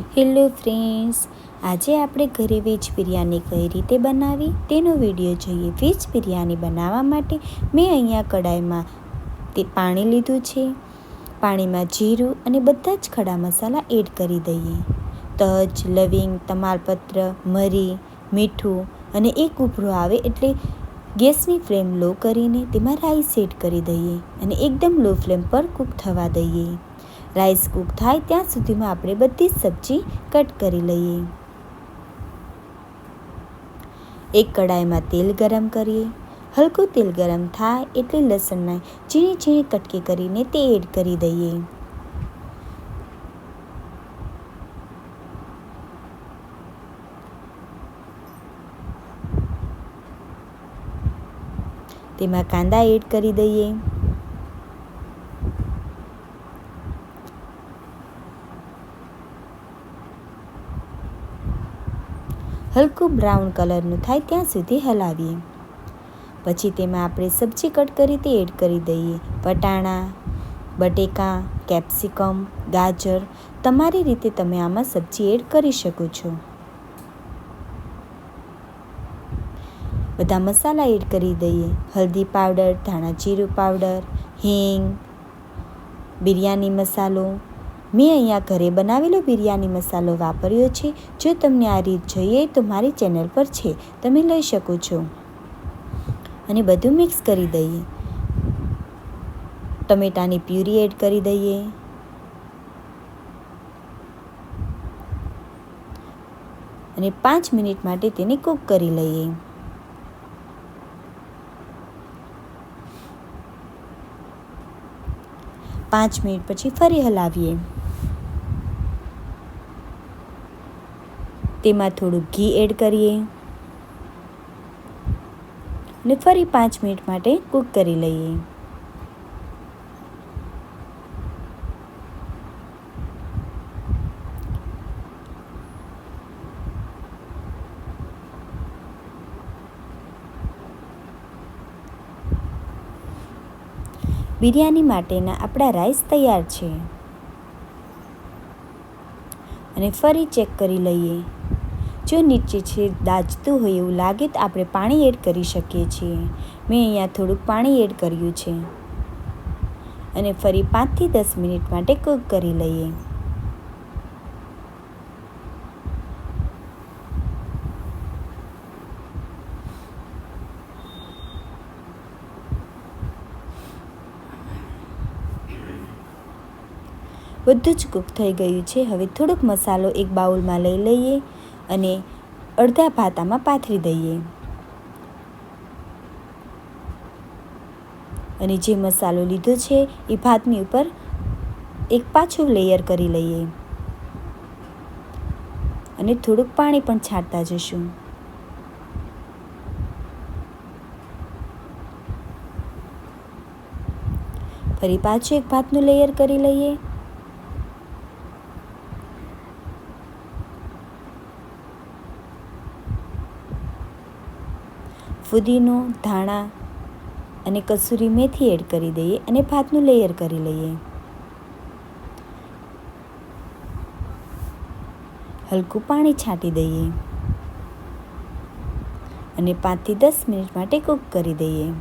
Hello friends, આજે આપણે ઘરે વેજ બિરયાની કઈ રીતે બનાવી તેનો વીડિયો જોઈએ. વેજ બિરયાની બનાવવા માટે મેં અહીંયા કડાઈમાં તે પાણી લીધું છે. પાણીમાં જીરું અને બધા જ ખડા મસાલા એડ કરી દઈએ. તજ, લવિંગ, તમાલપત્ર, મરી, મીઠું અને એક ઉભરો આવે એટલે ગેસની ફ્લેમ લો કરીને તેમાં રાઈસ એડ કરી દઈએ અને એકદમ લો ફ્લેમ પર કૂક થવા દઈએ. રાઈસ કૂક થાય ત્યાં સુધીમાં આપણે બધી જ સબ્જી કટ કરી લઈએ. એક કડાઈમાં તેલ ગરમ કરીએ. હલકું તેલ ગરમ થાય એટલે લસણના ઝીણી ઝીણી કટકી કરીને તે એડ કરી દઈએ. તેમાં કાંદા એડ કરી દઈએ. હલકું બ્રાઉન કલરનું થાય ત્યાં સુધી હલાવીએ. પછી તેમાં આપણે સબ્જી કટ કરી તે એડ કરી દઈએ. વટાણા, બટેકા, કેપ્સિકમ, ગાજર તમારી રીતે તમે આમાં સબ્જી એડ કરી શકો છો. બધા મસાલા એડ કરી દઈએ. હલ્દી પાવડર, ધાણા જીરું પાવડર, હિંગ, બિરયાની મસાલો મેં અહીંયા ઘરે બનાવેલો બિરયાની મસાલો વાપર્યો છે. જો તમને આ રીત જોઈએ તો મારી ચેનલ પર છે. તમે લઈ શકો છો. અને બધું મિક્સ કરી દઈએ. ટમેટાની પ્યુરી એડ કરી દઈએ. અને પાંચ મિનિટ માટે તેને કૂક કરી લઈએ. પાંચ મિનિટ પછી ફરી હલાવીએ. તેમાં થોડું ઘી એડ કરીએ. અને ફરી પાંચ મિનિટ માટે કૂક કરી લઈએ. બિરયાની માટેના આપણા રાઈસ તૈયાર છે. અને ફરી ચેક કરી લઈએ. જો નીચે છે દાજતું હોય એવું લાગે તો આપણે પાણી એડ કરી શકીએ છીએ. મેં અહીંયા થોડુંક પાણી એડ કર્યું છે. અને ફરી પાંચથી દસ મિનિટ માટે કૂક કરી લઈએ. બધું જ કૂક થઈ ગયું છે. હવે થોડોક મસાલો એક બાઉલમાં લઈ લઈએ. અને અડધા ભાતામાં પાથરી દઈએ. અને જે મસાલો લીધો છે એ ભાતની ઉપર એક પાછું લેયર કરી લઈએ. અને થોડુંક પાણી પણ છાંટતા જશું. ફરી પાછું એક ભાતનું લેયર કરી લઈએ. ફુદીનો, ધાણા અને કસૂરી મેથી એડ કરી દઈએ અને ભાતનું લેયર કરી લઈએ. હલકું પાણી છાંટી દઈએ. અને પાંચથી દસ મિનિટ માટે કૂક કરી દઈએ.